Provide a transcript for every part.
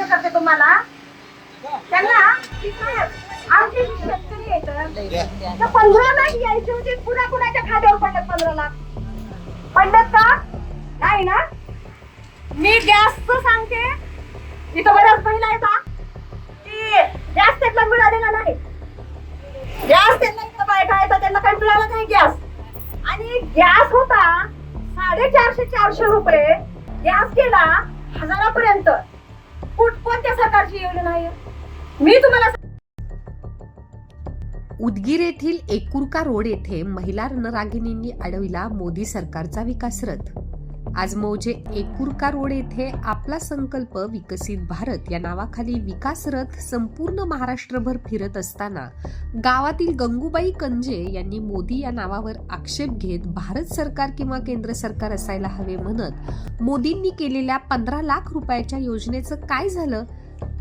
करते तुम्हाला. त्यांना आमचे शेतकरी आहेत तर पंधरा लाख यायचे होते पुन्हा कुणाच्या खात्यावर पडतात पंधरा लाख? पडतात का? नाही ना? मी गॅसच सांगते इथं बऱ्याच महिला आहेत का की गॅस त्यांना मिळालेला नाही. गॅस त्यांना इथं बायका त्यांना काही मिळाला नाही गॅस. आणि गॅस होता साडेचारशे चारशे रुपये गॅस गेला हजारापर्यंत. कुठ कोणत्या सरकारची योजना आहे? मी तुम्हाला उदगीर येथील एकुरका रोड येथे महिला रणरागिणींनी अडविला मोदी सरकारचा विकास रथ आज मौजे एकुरका रोड येथे आपला संकल्प विकसित भारत या नावाखाली विकास रथ संपूर्ण महाराष्ट्रभर फिरत असताना गावातील गंगूबाई कंजे यांनी मोदी या नावावर आक्षेप घेत भारत सरकार किंवा केंद्र सरकार असायला हवे म्हणत मोदींनी केलेल्या पंधरा लाख रुपयाच्या योजनेचं काय झालं?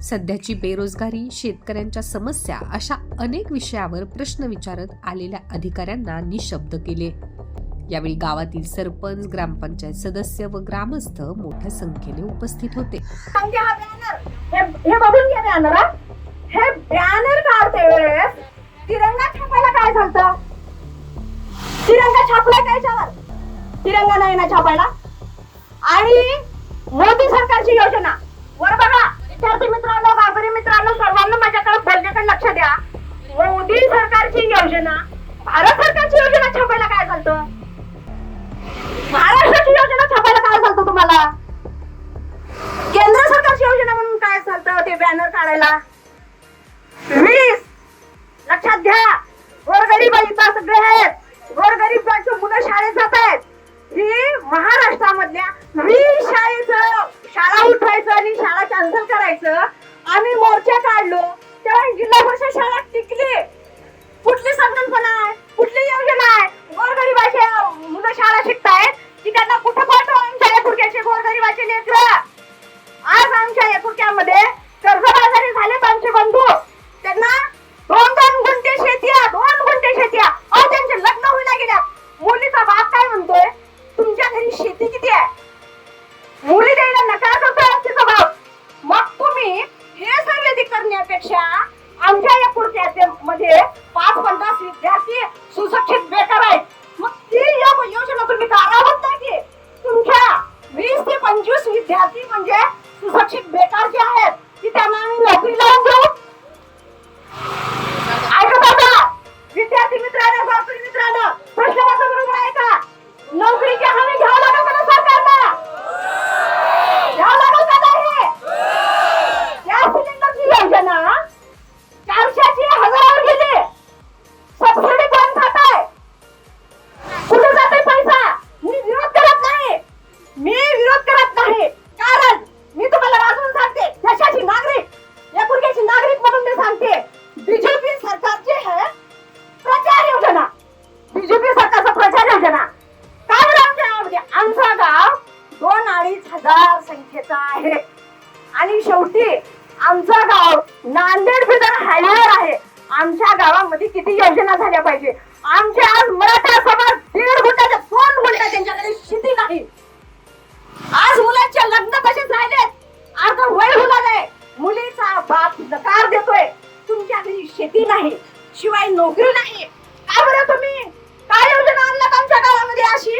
सध्याची बेरोजगारी शेतकऱ्यांच्या समस्या अशा अनेक विषयावर प्रश्न विचारत आलेल्या अधिकाऱ्यांना निशब्द केले. यावेळी गावातील सरपंच ग्रामपंचायत सदस्य व ग्रामस्थ मोठ्या संख्येने उपस्थित होते. सांगते हे बघून घे बॅनर हे. बॅनर काढते वेळेस तिरंगा छापायला काय झालं तिरंगा छापला काय याच्यावर? तिरंगा नाही ना छापायला. आणि मोदी सरकारची योजना. वर बघा. विद्यार्थी मित्रांनो गावकरी मित्रांनो सर्वांना माझ्याकडे बोलण्याकडे लक्ष द्या. मोदी सरकारची योजना भारत सरकारची योजना छापायला काय झालं महाराष्ट्राची योजना छापायला काय चालतं तुम्हाला? केंद्र सरकारची योजना म्हणून काय चालतं ते बॅनर काढायला? वीस! लक्षात घ्या! गोरगरीबाईचा सगळे आहेत. गोरगरीबांची मुलं शाळेत जात आहेत. ही महाराष्ट्रामधल्या वीस शाळेचं शाळा उठवायचं आणि शाळा कॅन्सल करायचं. आम्ही मोर्चा काढलो. तेव्हा जिल्हा परिषद शाळा टिकली. कुठली संकल्पना आहे? कुठली योजना आहे? गोरगरीबाचे मुलं शाळा शिकतायत? की त्यांना कुठं पाठवू आमच्या कुडक्याचे गोरगरीबाचे लेकरं? आज आमच्या एकुरक्यामध्ये कर्जबाजारी झालेत आमचे बंधू. त्यांना दोन दोन गुंठे शेती दोन गुंठे शेती अहो त्यांचे लग्न होईना गेल्या. मुलीचा बाप काय म्हणतोय? तुमच्या घरी शेती किती आहे? मुली द्यायला नकार करतोय तिचा बाप. मग तुम्ही हे सर्व करण्यापेक्षा आमच्या या कुर्त्याचे मध्ये पाच पन्नास विद्यार्थी सुशिक्षित बेकार हजार आहे. आणि शेवटी आमचं गाव नांदेड बिदर हायवेवर आहे. आमच्या गावामध्ये किती योजना झाल्या पाहिजे? आमच्या आज मराठा समाज दीड गुंठाच्या दोन गुंठा त्यांच्याकडे शेती नाही. आज मुलांचे लग्न कसे राहिलेत अर्ध वय होणार आहे. मुलीचा बाप नकार देतोय. तुमच्या घरी शेती नाही शिवाय नोकरी नाही. का बरं तुम्ही? काय योजना आणल्यात आमच्या गावामध्ये अशी?